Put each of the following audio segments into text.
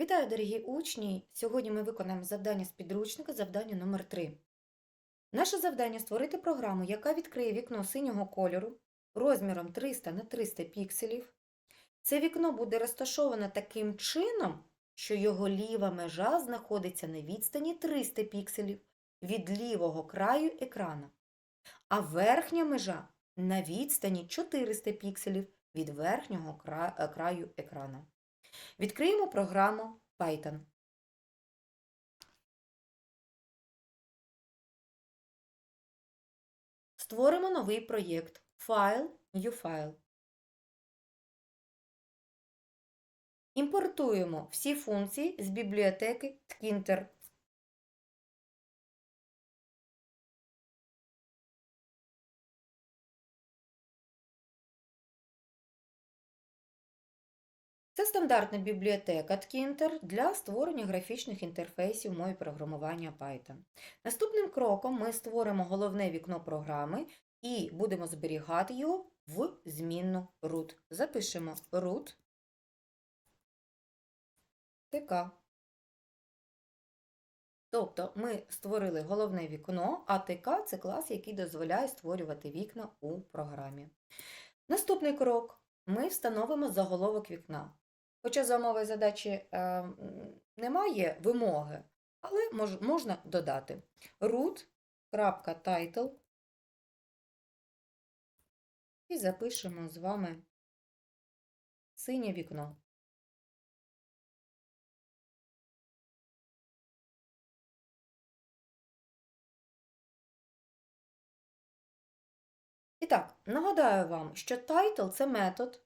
Вітаю, дорогі учні! Сьогодні ми виконаємо завдання з підручника, завдання номер 3 Наше завдання створити програму, яка відкриє вікно синього кольору розміром 300 на 300 пікселів. Це вікно буде розташоване таким чином, що його ліва межа знаходиться на відстані 300 пікселів від лівого краю екрана, а верхня межа на відстані 400 пікселів від верхнього кра- краю екрана. Відкриємо програму Python. Створимо новий проєкт Файл, New File. Імпортуємо всі функції з бібліотеки Tkinter. Це стандартна бібліотека Tkinter для створення графічних інтерфейсів в мові програмування Python. Наступним кроком ми створимо головне вікно програми і будемо зберігати його в змінну root. Запишемо root tk. Тобто ми створили головне вікно, а ТК – це клас, який дозволяє створювати вікна у програмі. Наступний крок. Ми встановимо заголовок вікна. Хоча за умови задачі е, немає вимоги, але мож, можна додати root.title і запишемо з вами синє вікно. І так, нагадаю вам, що title – це метод,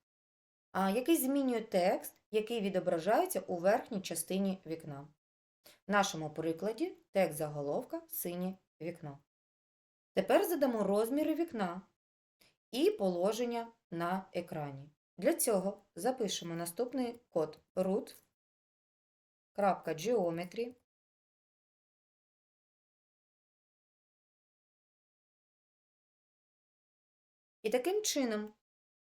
який змінює текст, який відображається у верхній частині вікна. В нашому прикладі текст заголовка синє вікно. Тепер задамо розміри вікна і положення на екрані. Для цього запишемо наступний код root.geometry І таким чином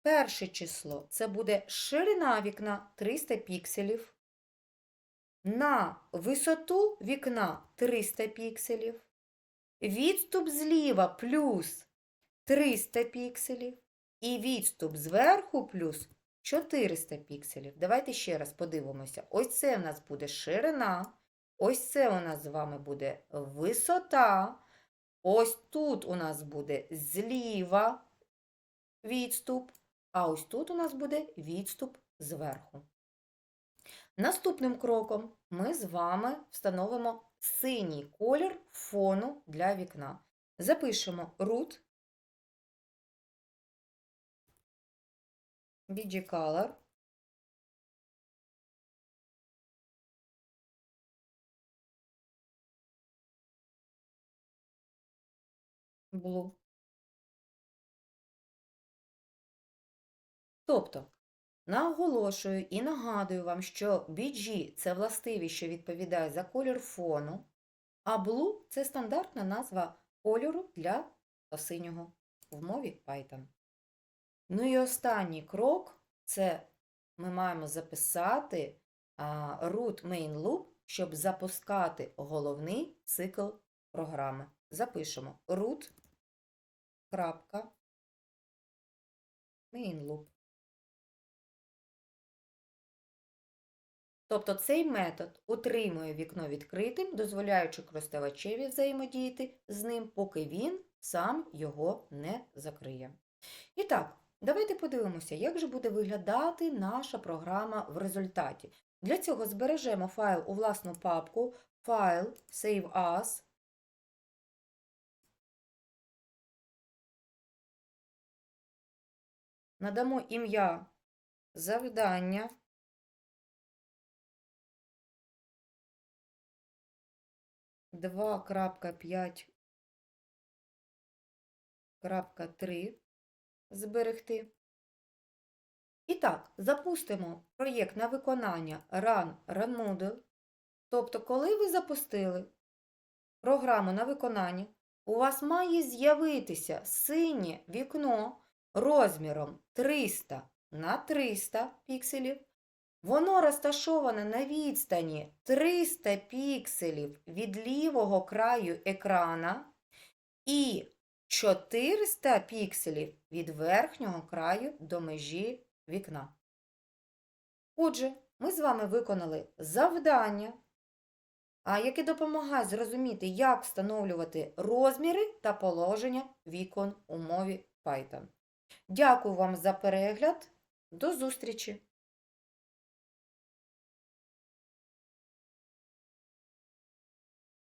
Перше число це буде ширина вікна 300 пікселів. На висоту вікна 300 пікселів. Відступ зліва плюс 300 пікселів. І відступ зверху плюс 400 пікселів. Давайте ще раз подивимося. Ось це у нас буде ширина. Ось це у нас з вами буде висота. Ось тут у нас буде зліва відступ. А ось тут у нас буде відступ зверху. Наступним кроком ми з вами встановимо синій колір фону для вікна. Запишемо root BG-Color Blue. Тобто, наголошую і нагадую вам, що BG – це властивість, що відповідає за колір фону, а Blue – це стандартна назва кольору для синього в мові Python. Ну і останній крок – це ми маємо записати root main loop, щоб запускати головний цикл програми. Запишемо root. loop. Тобто цей метод утримує вікно відкритим, дозволяючи користувачеві взаємодіяти з ним, поки він сам його не закриє. І так, давайте подивимося, як же буде виглядати наша програма в результаті. Для цього збережемо файл у власну папку файл Save As. Надамо ім'я завдання. Два крапка п'ять крапка три зберегти. І так, запустимо проєкт на виконання Run Run Model. Тобто, коли ви запустили програму на виконання, у вас має з'явитися синє вікно розміром 300 на 300 пікселів Воно розташоване на відстані 300 пікселів від лівого краю екрана і 400 пікселів від верхнього краю до межі вікна. Отже, ми з вами виконали завдання, яке допомагає зрозуміти, як встановлювати розміри та положення вікон у мові Python. Дякую вам за перегляд. До зустрічі!